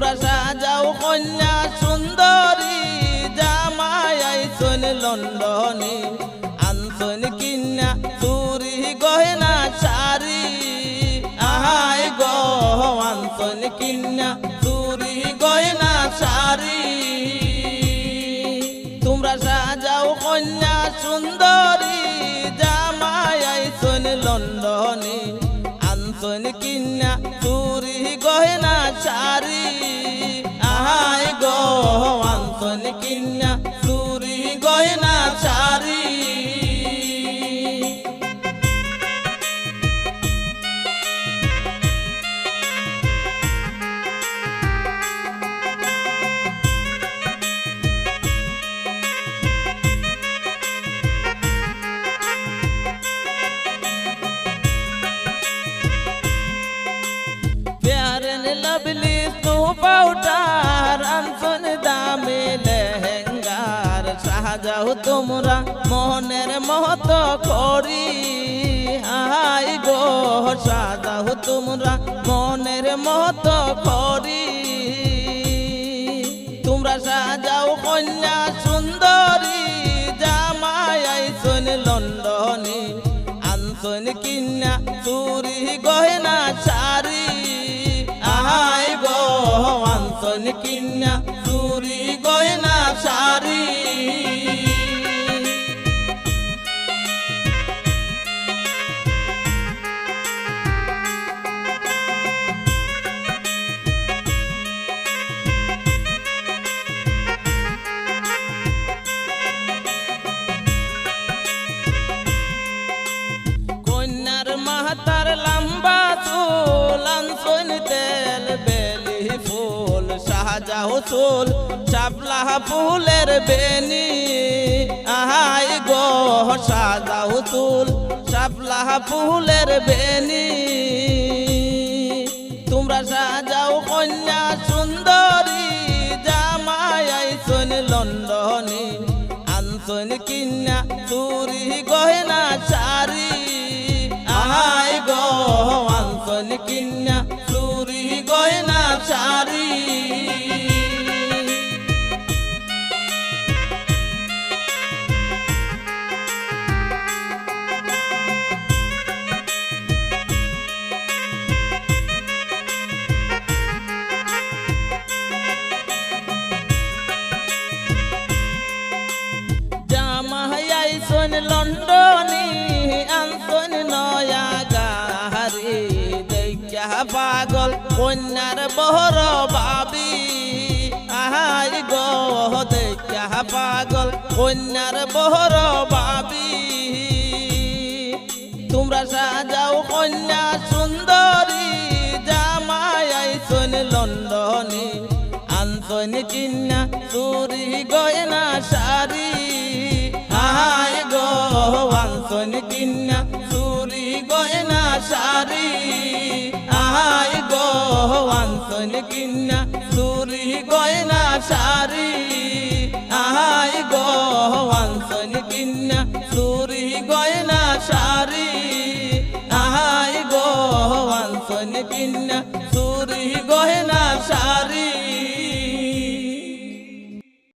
তোমরা সাজাও কন্যা সুন্দরী জামাই আইসন লন্ডনে। আনসন কিন্না চুরি গহনা শাড়ি আহাই গো, আনসন কিন্না চুরি গহনা শাড়ি তোমরা সাজাও কন্যা সুন্দরী জামাই আইসন লন্ডনে। আনসন কিনা চুরি গহনা চারি। আহাই গো আনসন কিন্না তবলি তু পাউডার আনসুন দামে লেহেঙ্গার সাজাও তোমরা মনের মত করি হাই গো সাজাও তোমরা মনের মত করি তোমরা সাজাও কন্যা সুন্দরী জামাই আইসুন লন্ডনী আনসুন কিনা চুরি কিন্না চুরি গয়না শাড়ি চুল শাপলা ফুলের বেনি। আহাই গো শাহজাহ চুল শাপলা ফুলের বেনি। তোমরা সাজাও কন্যা সুন্দরী, জামাই আইসন লন্ডনে। আনসন কিন্না চুরি গহনা শাড়ি আহাই গো, আনসন কিন্না চুরি গহনা শাড়ি লন্ডনি আনসন নয়া গাহারি দেখা পাগল কন্যার বহর বাবি। আহাই গো দেখা পাগল কন্যার বহর বাবি। তোমরা সাজাও কন্যা সুন্দরী, জামাই আইসন লন্ডনে আনসন চিন্না চুরি গয়না শাড়ি। আহাই গো, আনসন চিন্না চুরি গয়না শাড়ি। আহাই গো, আনসন কিন্না চুরি গয়না শাড়ি। আহাই গো, আনসন কিন্না চুরি গয়না শাড়ি। আহাই গো, আনসন কিন্না